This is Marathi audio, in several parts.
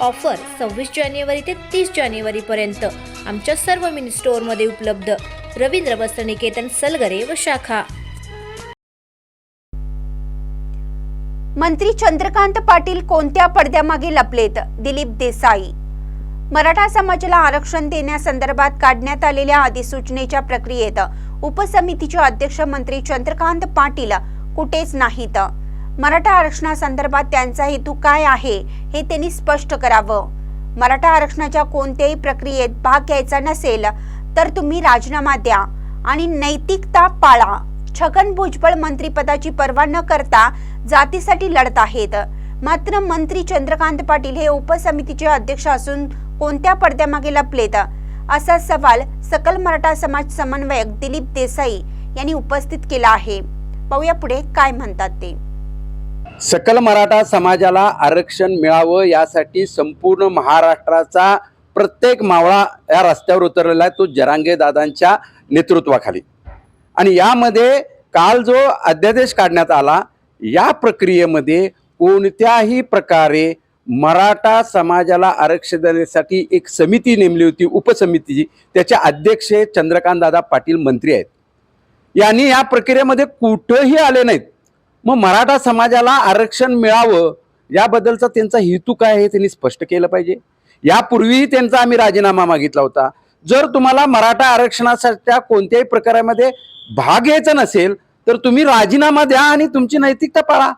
ऑफर सव्वीस जानेवारी ते तीस जानेवारीपर्यंत आमच्या सर्व मिनी स्टोअरमध्ये उपलब्ध. रवींद्र वस्त्रनिकेतन सलगरे व शाखा. मंत्री चंद्रकांत पाटील कोणत्या पडद्यामागे लपलेत? दिलीप देसाई. मराठा समाजाला आरक्षण देण्यासंदर्भात काढण्यात आलेल्या अधिसूचनेच्या प्रक्रियेत उपसमितीचे अध्यक्ष मंत्री चंद्रकांत पाटील कुठेच नाहीत. मराठा आरक्षणासंदर्भात त्यांचा हेतू काय आहे हे त्यांनी स्पष्ट करावं. मराठा आरक्षणाच्या कोणत्याही प्रक्रियेत भाग घ्यायचा नसेल तर तुम्ही राजीनामा द्या आणि नैतिकता पाळा. छगन भुजबळ मंत्रीपदाची पर्वा न करता जातीसाठी लढत आहेत. मात्र मंत्री चंद्रकांत पाटील हे उपसमितीचे अध्यक्ष असून कोणत्या पडद्यामागे लपलेत? असा सवाल सकल मराठा समाज समन्वयक दिलीप देसाई यांनी उपस्थित केला आहे. पाहूया पुढे काय म्हणतात ते. सकल मराठा समाजाला आरक्षण मिळावं यासाठी संपूर्ण महाराष्ट्राचा प्रत्येक मावळा या रस्त्यावर उतरलेला आहे तो जरांगे दादांच्या नेतृत्वाखाली. आणि यामध्ये काल जो अध्यादेश काढण्यात आला या प्रक्रियेमध्ये कोणत्याही प्रकारे मराठा समाजाला आरक्षण देण्यासाठी एक समिती नेमली होती उपसमिती त्याचे अध्यक्ष चंद्रकांत दादा पाटील मंत्री आहेत. यांनी या प्रक्रियेमध्ये कुठंही आले नाहीत. मग मराठा समाजाला आरक्षण मिळावं याबद्दलचा त्यांचा हेतू काय आहे त्यांनी स्पष्ट केलं पाहिजे. यापूर्वीही त्यांचा आम्ही राजीनामा मागितला होता. जर तुम्हाला मराठा आरक्षणाच्या कोणत्याही प्रकारामध्ये भाग घ्यायचा नसेल तर तुम्ही राजीनामा द्या आणि तुमची नैतिकता पाळा.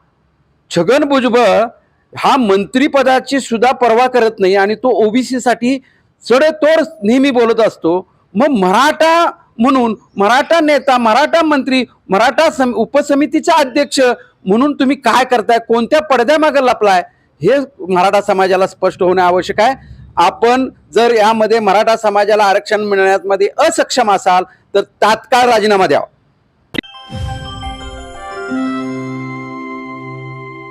छगन भुजबळ हा मंत्रीपदाची सुद्धा पर्वा करत नाही आणि तो ओबीसीसाठी चढतोड नेहमी बोलत असतो. मग मराठा म्हणून मराठा नेता मराठा मंत्री मराठा सम उपसमितीचा अध्यक्ष म्हणून तुम्ही काय करताय? कोणत्या पडद्यामागे लपलाय? हे मराठा समाजाला स्पष्ट होणे आवश्यक आहे. आपण जर यामध्ये मराठा समाजाला आरक्षण मिळण्यामध्ये असक्षम असाल तर तात्काळ राजीनामा द्यावा.